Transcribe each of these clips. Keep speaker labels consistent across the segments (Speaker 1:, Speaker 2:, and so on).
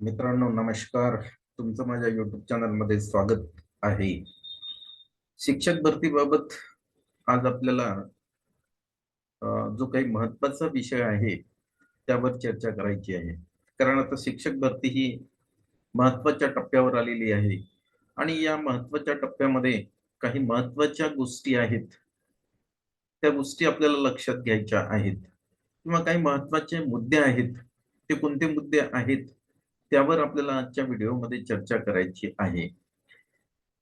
Speaker 1: मित्रांनो नमस्कार. तुमचं माझ्या युट्यूब चॅनलमध्ये स्वागत आहे. शिक्षक भरतीबाबत आज आपल्याला जो काही महत्त्वाचा विषय आहे त्यावर चर्चा करायची आहे. कारण आता शिक्षक भरती ही महत्त्वाच्या टप्प्यावर आलेली आहे. आणि या महत्त्वाच्या टप्प्यामध्ये काही महत्त्वाच्या गोष्टी आहेत. त्या गोष्टी आपल्याला लक्षात घ्यायच्या आहेत. किंवा काही महत्त्वाचे मुद्दे आहेत. ते कोणते मुद्दे आहेत? त्यावर आपल्याला आजच्या व्हिडिओमध्ये चर्चा करायची आहे.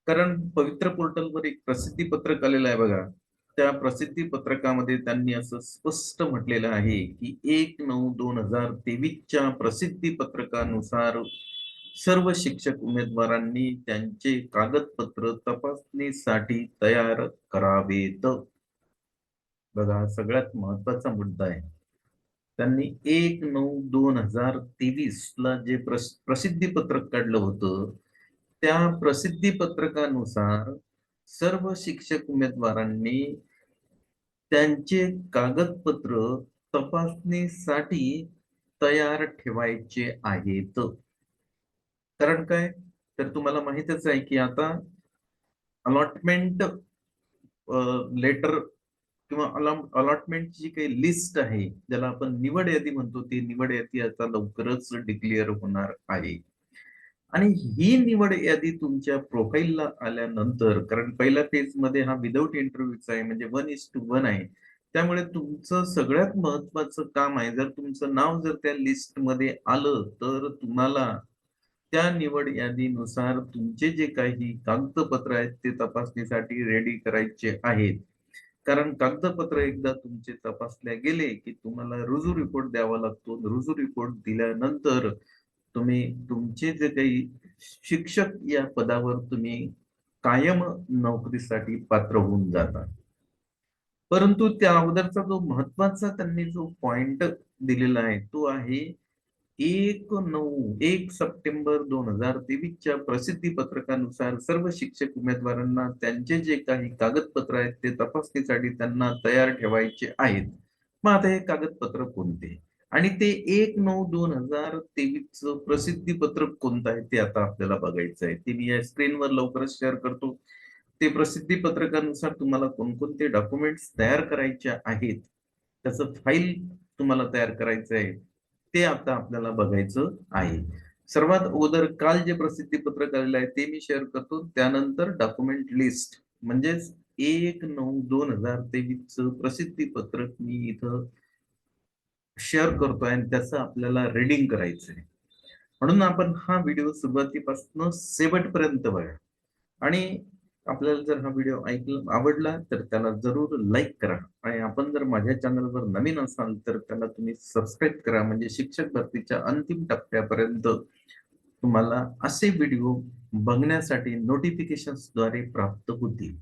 Speaker 1: कारण पवित्र पोर्टलवर एक प्रसिद्धी पत्रक आलेलं आहे बघा. त्या प्रसिद्धी पत्रकामध्ये त्यांनी असं स्पष्ट म्हटलेलं आहे की एक नऊ दोन हजार तेवीसच्या प्रसिद्धी पत्रकानुसार सर्व शिक्षक उमेदवारांनी त्यांचे कागदपत्र तपासणीसाठी तयार करावेत. बघा सगळ्यात महत्त्वाचा मुद्दा आहे. त्यांनी एक नऊ दोन हजार तेवीस ला जे प्रसिद्धी पत्रक काढलं होतं त्या प्रसिद्धी पत्रकानुसार सर्व शिक्षक उमेदवारांनी त्यांचे कागदपत्र तपासणीसाठी तयार ठेवायचे आहेत. कारण काय? तर तुम्हाला माहितच आहे की आता अलॉटमेंट लेटर किंवा अलॉटमेंटची जी काही लिस्ट आहे ज्याला आपण निवड यादी म्हणतो ती निवड यादी आता लवकरच डिक्लेअर होणार आहे. आणि ही निवड यादी तुमच्या प्रोफाईलला आल्यानंतर कारण पहिल्या फेजमध्ये हा विदाऊट इंटरव्ह्यूचा आहे म्हणजे वन इज टू वन आहे. त्यामुळे तुमचं सगळ्यात महत्वाचं काम आहे जर तुमचं नाव जर त्या लिस्टमध्ये आलं तर तुम्हाला त्या निवड यादीनुसार तुमचे जे काही कागदपत्र आहेत ते तपासणीसाठी रेडी करायचे आहेत. कारण कागदपत्र एकदा तुमचे तपासल्या गेले की तुम्हाला रुजू रिपोर्ट द्यावा लागतो. रुजू रिपोर्ट दिल्यानंतर तुम्ही तुमचे जे काही शिक्षक या पदावर तुम्ही कायम नोकरीसाठी पात्र होऊन जाता परंतु त्या अगोदरचा जो महत्त्वाचा त्यांनी जो पॉइंट दिलेला आहे तो आहे एक नऊ एक सप्टेंबर दोन हजार तेवीसच्या प्रसिद्धी पत्रकानुसार सर्व शिक्षक उमेदवारांना त्यांचे जे काही कागदपत्र आहेत ते तपासणीसाठी त्यांना तयार ठेवायचे आहेत. मग आता हे कागदपत्र कोणते? आणि ते एक नऊ दोन हजार तेवीस प्रसिद्धी पत्रक कोणतं आहे ते आता आपल्याला बघायचं आहे. ते मी या स्क्रीनवर लवकरच शेअर करतो. ते प्रसिद्धी पत्रकानुसार तुम्हाला कोणकोणते डॉक्युमेंट्स तयार करायचे आहेत? त्याचं फाईल तुम्हाला तयार करायचं आहे. ते आता आपल्याला बघायचं आहे. सर्वात अगोदर काल जे प्रसिद्धी पत्रक आलेलं आहे ते मी शेअर करतो. त्यानंतर डॉक्युमेंट लिस्ट म्हणजेच एक नऊ दोन हजार तेवीस प्रसिद्धी पत्रक मी इथं शेअर करतोय आणि त्याचं आपल्याला रिडिंग करायचं आहे म्हणून आपण हा व्हिडिओ सुरुवातीपासून शेवटपर्यंत बघा. आणि आपल्याला जर हा व्हिडिओ ऐकला आवडला तर त्याला जरूर लाईक करा. आणि आपण जर माझ्या चॅनलवर नवीन असाल तर त्याला तुम्ही सबस्क्राईब करा. म्हणजे शिक्षक भरतीच्या अंतिम टप्प्यापर्यंत तुम्हाला असे व्हिडिओ बघण्यासाठी नोटिफिकेशन्सद्वारे प्राप्त होतील.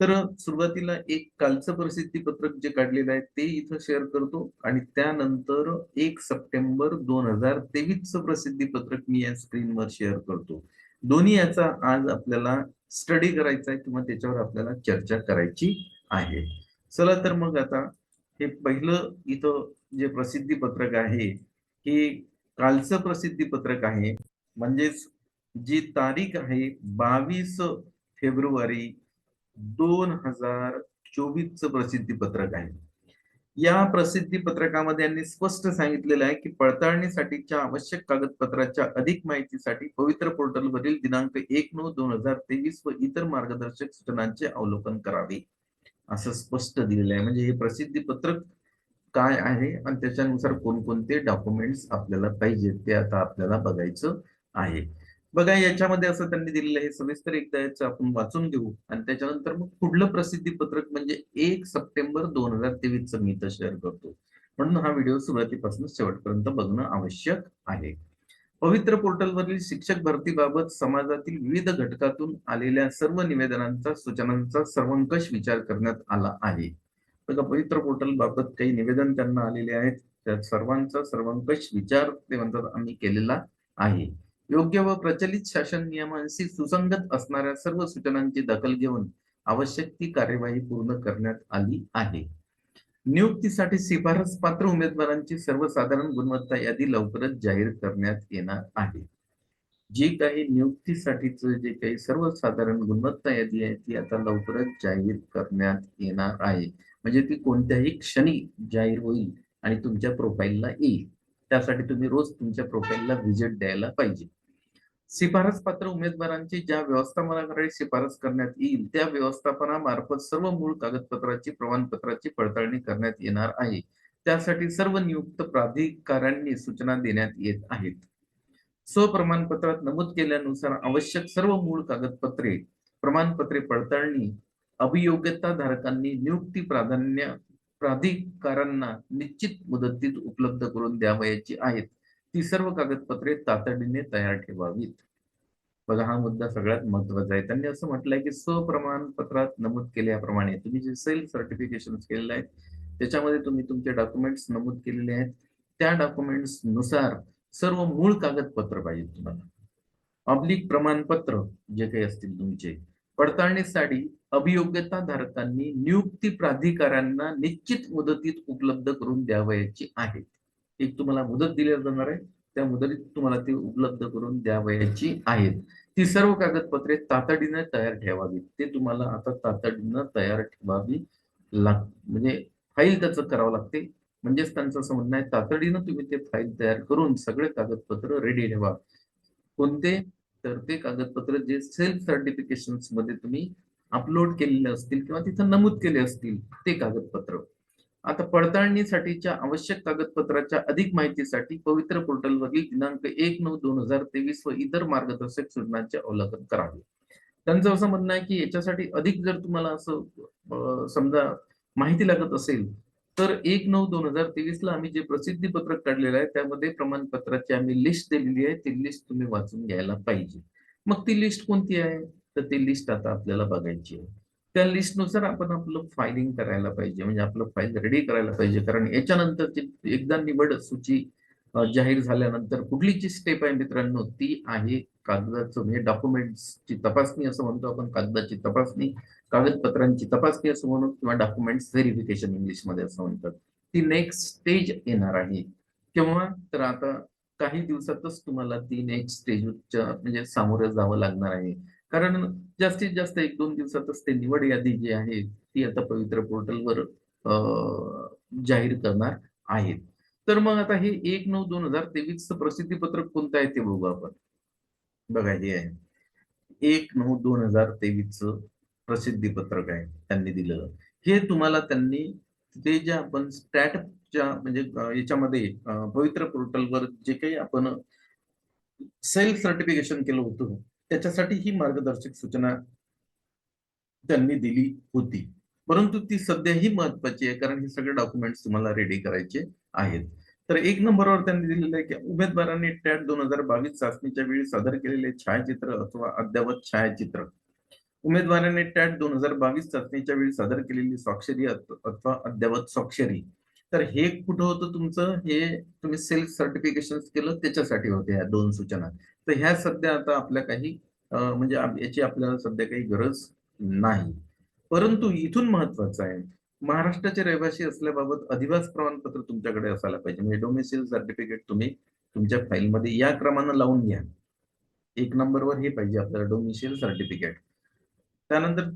Speaker 1: तर सुरुवातीला एक कालचं प्रसिद्धी पत्रक जे काढलेलं आहे ते इथं शेअर करतो. आणि त्यानंतर एक सप्टेंबर दोन हजार तेवीसचं प्रसिद्धी पत्रक मी या स्क्रीनवर शेअर करतो. दोन्ही याचा आज आपल्याला स्टडी करायचा आहे किंवा त्याच्यावर आपल्याला चर्चा करायची आहे. चला तर मग आता हे पहिलं इथं जे प्रसिद्धी पत्रक आहे हे कालचं प्रसिद्धी पत्रक आहे. म्हणजेच जी तारीख आहे बावीस फेब्रुवारी दोन हजार चोवीसचं प्रसिद्धी पत्रक आहे. या प्रसिद्धी पत्रकामध्ये यांनी स्पष्ट सांगितलेलं आहे की पडताळणीसाठीच्या आवश्यक कागदपत्राच्या अधिक माहितीसाठी पवित्र पोर्टलवरील दिनांक एक नऊ दोन हजार तेवीस व इतर मार्गदर्शक सूचनांचे अवलोकन करावे. असं स्पष्ट दिलेलं आहे. म्हणजे हे प्रसिद्धी पत्रक काय आहे आणि त्याच्यानुसार कोणकोणते डॉक्युमेंट्स आपल्याला पाहिजेत ते आता आपल्याला बघायचं आहे. बघा याच्यामध्ये असं त्यांनी दिलेलं आहे सविस्तर एकदा याचं आपण वाचून घेऊ. आणि त्याच्यानंतर मग पुढलं प्रसिद्धी पत्रक म्हणजे एक सप्टेंबर दोन हजार तेवीस मी तर शेअर करतो. म्हणून हा व्हिडिओ सुरुवातीपासून शेवटपर्यंत बघणं आवश्यक आहे. पवित्र पोर्टलवरील शिक्षक भरतीबाबत समाजातील विविध घटकातून आलेल्या सर्व निवेदनांचा सूचनांचा सर्वंकष विचार करण्यात आला आहे. बघा पवित्र पोर्टल बाबत काही निवेदन त्यांना आलेले आहेत. त्या सर्वांचा सर्वंकष विचार ते म्हणतात आम्ही केलेला आहे. योग्य व प्रचलित शासन नियमांशी सुसंगत असणाऱ्या सर्व सूचनांची दखल घेऊन आवश्यक ती कार्यवाही पूर्ण करण्यात आली आहे. नियुक्तीसाठी शिफारस पात्र उमेदवारांची सर्वसाधारण गुणवत्ता यादी लवकरच जाहीर करण्यात येणार आहे. जी काही नियुक्तीसाठीच जे काही सर्वसाधारण गुणवत्ता यादी आहे ती आता लवकरच जाहीर करण्यात येणार आहे. म्हणजे ती कोणत्याही क्षणी जाहीर होईल आणि तुमच्या प्रोफाईलला येईल. त्यासाठी तुम्ही रोज तुमच्या प्रोफाईलला व्हिजिट द्यायला पाहिजे. शिफारस पात्र उमेदवारांची ज्या व्यवस्थापनाकडे शिफारस करण्यात येईल त्या व्यवस्थापनामार्फत सर्व मूळ कागदपत्राची प्रमाणपत्राची पडताळणी करण्यात येणार आहे. त्यासाठी सर्व नियुक्त प्राधिकाऱ्यांनी सूचना देण्यात येत आहेत. स्वप्रमाणपत्रात नमूद केल्यानुसार आवश्यक सर्व मूळ कागदपत्रे प्रमाणपत्रे पडताळणी अभियोग्यता धारकांनी नियुक्ती प्राधान्य प्राधिकारांना निश्चित मुदतीत उपलब्ध करून द्यावयाची आहेत. ती सर्व कागदपत्रे तातडीने तयार ठेवावीत. बघा हा मुद्दा सगळ्यात महत्त्वाचा आहे. त्यांनी असं म्हटलंय की स्वप्रमाणपत्रात नमूद केल्याप्रमाणे तुम्ही जे सेल्फ सर्टिफिकेशन केलेलं आहे त्याच्यामध्ये तुम्ही तुमचे डॉक्युमेंट्स नमूद केलेले आहेत. त्या डॉक्युमेंट्सनुसार सर्व मूळ कागदपत्र पाहिजे तुम्हाला. ऑब्लिक प्रमाणपत्र जे काही असतील तुमचे पडताळणीसाठी अभियोग्यता धारकांनी नियुक्ती प्राधिकाऱ्यांना निश्चित मुदतीत उपलब्ध करून द्यावयाची आहे. एक तुम्हाला मुदत दिली जाणार आहे त्या मुदतीत तुम्हाला ती उपलब्ध करून द्यावयाची आहेत ती सर्व कागदपत्रे तातडीने तयार ठेवावी ते तुम्हाला आता तातडीनं तयार ठेवावी लाग म्हणजे फाईल त्याचं करावं लागते. म्हणजेच त्यांचं समजणं म्हणणं आहे तातडीनं तुम्ही ते फाईल तयार करून सगळे कागदपत्र रेडी ठेवा. कोणते? तर ते कागदपत्र जे सेल्फ सर्टिफिकेशनमध्ये तुम्ही अपलोड केलेले असतील किंवा तिथं नमूद केले असतील ते कागदपत्र. आता पडताळणीसाठीच्या आवश्यक कागदपत्राच्या अधिक माहितीसाठी पवित्र पोर्टलवरील दिनांक एक नऊ दोन हजार तेवीस व इतर मार्गदर्शक सूचनांचे अवलंबन करावे. त्यांचं असं म्हणणं आहे की याच्यासाठी अधिक जर तुम्हाला असं समजा माहिती लागत असेल तर एक नऊ दोन हजार तेवीस ला आम्ही जे प्रसिद्धी पत्रक काढलेलं आहे त्यामध्ये प्रमाणपत्राची आम्ही लिस्ट दिलेली आहे. ती लिस्ट तुम्ही वाचून घ्यायला पाहिजे. मग ती लिस्ट कोणती आहे? तर ती लिस्ट आता आपल्याला बघायची आहे. त्या लिस्टनुसार आपण आपलं फायलिंग करायला पाहिजे म्हणजे आपलं फाईल रेडी करायला पाहिजे. कारण याच्यानंतरची एकदा निवड सूची जाहीर झाल्यानंतर कुठली जी स्टेप आहे मित्रांनो ती आहे कागदाचं म्हणजे डॉक्युमेंट्सची तपासणी असं म्हणतो आपण कागदाची तपासणी कागदपत्रांची तपासणी असं म्हणू किंवा डॉक्युमेंट्स व्हेरिफिकेशन इंग्लिशमध्ये असं म्हणतात. ती नेक्स्ट स्टेज येणार आहे. किंवा तर आता काही दिवसातच तुम्हाला ती नेक्स्ट स्टेजच्या म्हणजे सामोरं जावं लागणार आहे. कारण जास्तीत जास्त एक दोन दिवसातच ते निवड यादी जी आहे ती आता पवित्र पोर्टलवर जाहीर करणार आहेत. तर मग आता हे एक नऊ दोन हजार तेवीस प्रसिद्धी पत्रक कोणतं आहे ते बघू आपण. बघा हे आहे. एक नऊ दोन हजार तेवीस प्रसिद्धी पत्रक आहे त्यांनी दिलेलं. हे तुम्हाला त्यांनी ते जे आपण स्टॅटच्या म्हणजे याच्यामध्ये पवित्र पोर्टलवर जे काही आपण सेल्फ सर्टिफिकेशन केलं होतं त्याच्यासाठी ही मार्गदर्शक सूचना त्यांनी दिली होती. परंतु ती सध्याही महत्वाची आहे कारण हे सगळे डॉक्युमेंट्स तुम्हाला रेडी करायचे आहेत. तर एक नंबरवर त्यांनी दिलेलं आहे की उमेदवारांनी टॅट दोन हजार बावीस चाचणीच्या वेळी सादर केलेले छायाचित्र अथवा अद्यावत छायाचित्र. उमेदवाराने टॅट दोन हजार बावीस चाचणीच्या वेळी सादर केलेली स्वाक्षरी अथवा अद्यावत स्वाक्षरी. तर हे कुठं होतं तुमचं? हे तुम्ही सेल्फ सर्टिफिकेशन केलं त्याच्यासाठी होते या दोन सूचना. तर ह्या सध्या आता आपल्या काही म्हणजे याची आपल्याला सध्या काही गरज नाही. परंतु इथून महत्वाचं आहे महाराष्ट्राचे रहिवासी असल्याबाबत अधिवास प्रमाणपत्र तुमच्याकडे असायला पाहिजे. म्हणजे डोमेसिल सर्टिफिकेट तुम्ही तुमच्या फाईलमध्ये या क्रमानं लावून घ्या. एक नंबरवर हे पाहिजे आपल्याला डोमिशियल सर्टिफिकेट त्यानंतर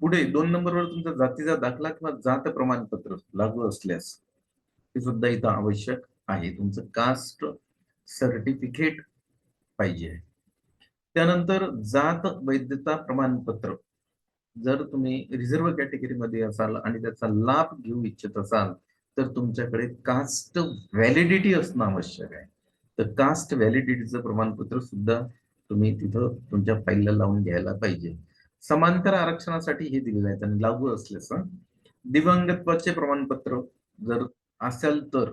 Speaker 1: पुढे दोन नंबरवर तुमचा जातीचा दाखला किंवा जात प्रमाणपत्र लागू असल्यास ते सुद्धा इथं आवश्यक आहे. तुमचं कास्ट सर्टिफिकेट पाहिजे. त्यानंतर जात वैधता प्रमाणपत्र. जर तुम्ही रिझर्व्ह कॅटेगरीमध्ये असाल आणि त्याचा लाभ घेऊ इच्छित असाल तर तुमच्याकडे कास्ट व्हॅलिडिटी असणं आवश्यक आहे. तर कास्ट व्हॅलिडिटीचं प्रमाणपत्र सुद्धा तुम्ही तिथं तुमच्या फाईलला लावून घ्यायला पाहिजे. समांतर आरक्षणासाठी हे दिलेलं आहे त्यांनी लागू असल्यास दिवंगत्वाचे प्रमाणपत्र जर असेल तर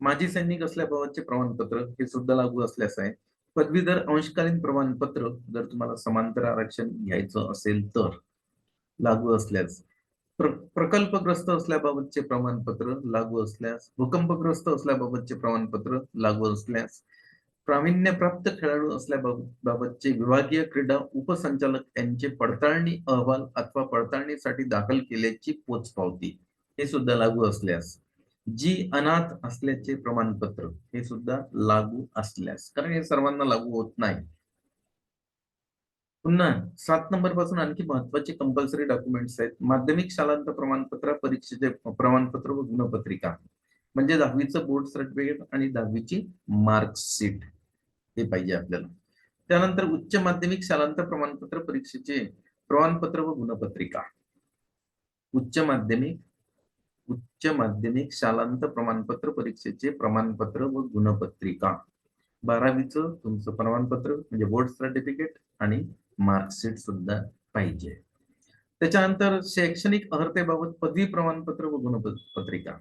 Speaker 1: माजी सैनिक असल्याबाबतचे प्रमाणपत्र हे सुद्धा लागू असल्यास आहे. पदवीधर अंशकालीन प्रमाणपत्र जर तुम्हाला समांतर आरक्षण घ्यायचं असेल तर लागू असल्यास प्र प्रकल्पग्रस्त असल्याबाबतचे प्रमाणपत्र लागू असल्यास भूकंपग्रस्त असल्याबाबतचे प्रमाणपत्र लागू असल्यास प्रावीण्यप्राप्त खेळाडू असल्याबाबतचे विभागीय क्रीडा उपसंचालक यांचे पडताळणी अहवाल अथवा पडताळणीसाठी दाखल केल्याची पोचपावती हे सुद्धा लागू असल्यास जी अनाथ असल्याचे प्रमाणपत्र हे सुद्धा लागू असल्यास कारण हे सर्वांना लागू होत नाही. पुन्हा सात नंबरपासून आणखी महत्त्वाचे कंपल्सरी डॉक्युमेंट्स आहेत. माध्यमिक शालांत प्रमाणपत्र परीक्षेचे प्रमाणपत्र व गुणपत्रिका. म्हणजे दहावीचं बोर्ड सर्टिफिकेट आणि दहावीची मार्कशीट हे पाहिजे आपल्याला. त्यानंतर उच्च माध्यमिक शालांत प्रमाणपत्र परीक्षेचे प्रमाणपत्र व गुणपत्रिका. उच्च माध्यमिक उच्च माध्यमिक शालांत प्रमाणपत्र परीक्षेचे प्रमाणपत्र व गुणपत्रिका. बारावीचं तुमचं प्रमाणपत्र म्हणजे बोर्ड सर्टिफिकेट आणि मार्कशीट सुद्धा पाहिजे. त्याच्यानंतर शैक्षणिक अर्हतेबाबत पदवी प्रमाणपत्र व गुणपत्रिका.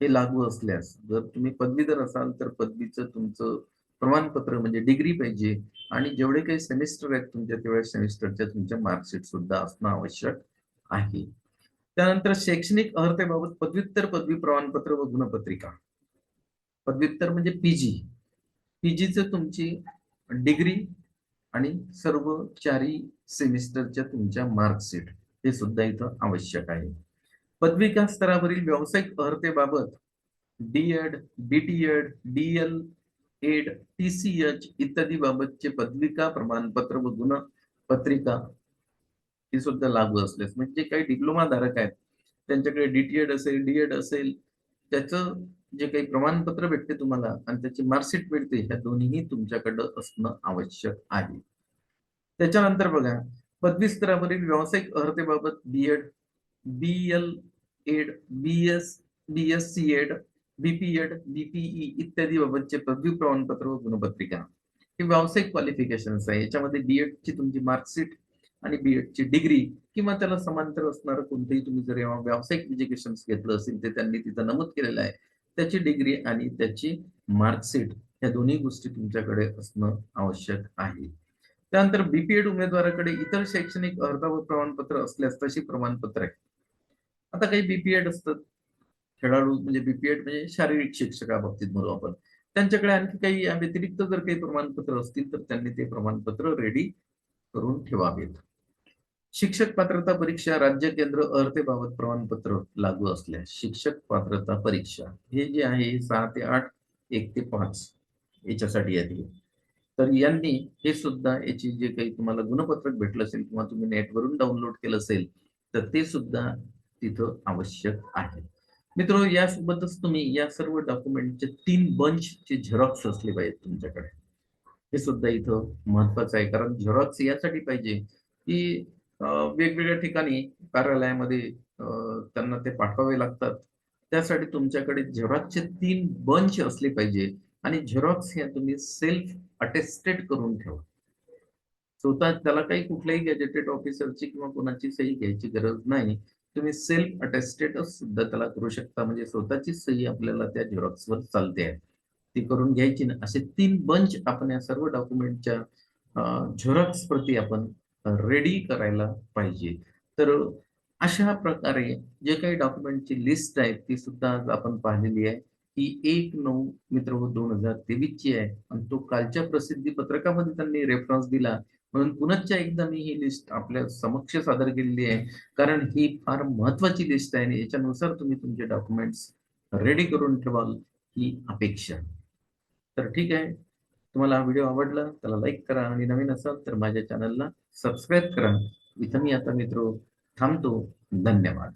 Speaker 1: हे लागू असल्यास जर तुम्ही पदवीधर असाल तर पदवीचं तुमचं प्रमाणपत्र म्हणजे डिग्री पाहिजे. आणि जेवढे काही सेमिस्टर आहेत तुमच्या तेवढ्या सेमिस्टरच्या तुमच्या मार्कशीट सुद्धा असणं आवश्यक आहे. त्यानंतर शैक्षणिक अर्हतेबाबत पदव्युत्तर पदवी प्रमाणपत्र व गुणपत्रिका. पदव्युत्तर म्हणजे पीजी पीजीचं तुमची डिग्री आणि सर्व चारी सेमिस्टरच्या तुमच्या मार्कशीट हे सुद्धा इथं आवश्यक आहे. पदविका स्तरावरील व्यावसायिक अर्हतेबाबत D Ed B T Ed D L Ed T C H इत्यादी बाबतचे पदविका प्रमाणपत्र व गुणपत्रिका ही सुद्धा लागू असल्यास. म्हणजे काही डिप्लोमा धारक आहेत त्यांच्याकडे डीटीएड असेल डीएड असेल त्याचं जे काही प्रमाणपत्र भेटते तुम्हाला आणि त्याची मार्कशीट भेटते ह्या दोन्हीही तुमच्याकडं असणं आवश्यक आहे. त्याच्यानंतर बघा पदवी स्तरावरील व्यावसायिक अर्हतेबाबत B Ed B L Ed B S B S C Ed B P Ed B P E इत्यादी बाबतचे पदवी प्रमाणपत्र व गुणपत्रिका. हे व्यावसायिक क्वालिफिकेशन्स आहे. याच्यामध्ये बी ची तुमची मार्कशीट आणि बी एडची डिग्री किंवा त्याला समांतर असणारं कोणतंही तुम्ही जर व्यावसायिक एज्युकेशन घेतलं असेल ते त्यांनी तिथं नमूद केलेलं आहे. त्याची डिग्री आणि त्याची मार्कशीट या दोन्ही गोष्टी तुमच्याकडे असणं आवश्यक आहे. त्यानंतर बीपीएड उमेदवाराकडे इतर शैक्षणिक अर्ध प्रमाणपत्र असल्यास तशी प्रमाणपत्र आहे. आता काही बीपीएड असतात. खेळाडू म्हणजे बीपीएड म्हणजे शारीरिक शिक्षकाबाबतीत म्हणू आपण. त्यांच्याकडे आणखी काही व्यतिरिक्त जर काही प्रमाणपत्र असतील तर त्यांनी ते प्रमाणपत्र रेडी करून ठेवावेत. शिक्षक पात्रता परीक्षा राज्य केंद्र अर्हतेबाबत प्रमाणपत्र लागू असल्यास शिक्षक पात्रता परीक्षा हे जे आहे सहा ते आठ एक ते पाच याच्यासाठी यादी तर यांनी हे सुद्धा याची जे काही तुम्हाला गुणपत्रक भेटलं असेल किंवा तुम्ही नेटवरून डाउनलोड केलं असेल तर ते सुद्धा तिथं आवश्यक आहे. मित्र यासोबतच तुम्ही या सर्व डॉक्युमेंटचे तीन बंचचे झेरॉक्स असले पाहिजेत तुमच्याकडे. हे सुद्धा इथं महत्वाचं आहे कारण झेरॉक्स यासाठी पाहिजे की वेगवेगळ्या ठिकाणी कार्यालयामध्ये त्यांना ते पाठवावे लागतात. त्यासाठी तुमच्याकडे झेरॉक्सचे तीन बंच असले पाहिजे आणि झेरॉक्स हे तुम्ही सेल्फ अटेस्टेड करून ठेवा. स्वतः त्याला काही कुठल्याही गॅजेटेड ऑफिसरची किंवा कोणाची सही घ्यायची गरज नाही. तुम्ही सेल्फ अटेस्टेड सुद्धा त्याला करू शकता. म्हणजे स्वतःची सही आपल्याला त्या झेरॉक्सवर चालते आहे. ती करून घ्यायची ना असे तीन बंच आपण या सर्व डॉक्युमेंटच्या झेरॉक्स प्रती आपण रेडी करायला पाहिजे. तर अशा प्रकारे जे काही डॉक्युमेंटची लिस्ट आहे ती सुद्धा आज आपण पाहिलेली आहे. ही एक नऊ मित्र हो दोन हजार तेवीस ची आहे. आणि तो कालच्या प्रसिद्धी पत्रकामध्ये त्यांनी रेफरन्स दिला. म्हणून पुनश्च एकदा मी ही लिस्ट आपल्या समक्ष सादर केलेली आहे. कारण ही फार महत्वाची लिस्ट आहे आणि याच्यानुसार तुम्ही तुमचे डॉक्युमेंट्स रेडी करून ठेवाल ही अपेक्षा. तर ठीक आहे. तुम्हाला हा व्हिडिओ आवडला त्याला लाईक करा आणि नवीन असाल तर माझ्या चॅनलला सबस्क्राईब करा. इथं मी आता मित्र थांबतो. धन्यवाद.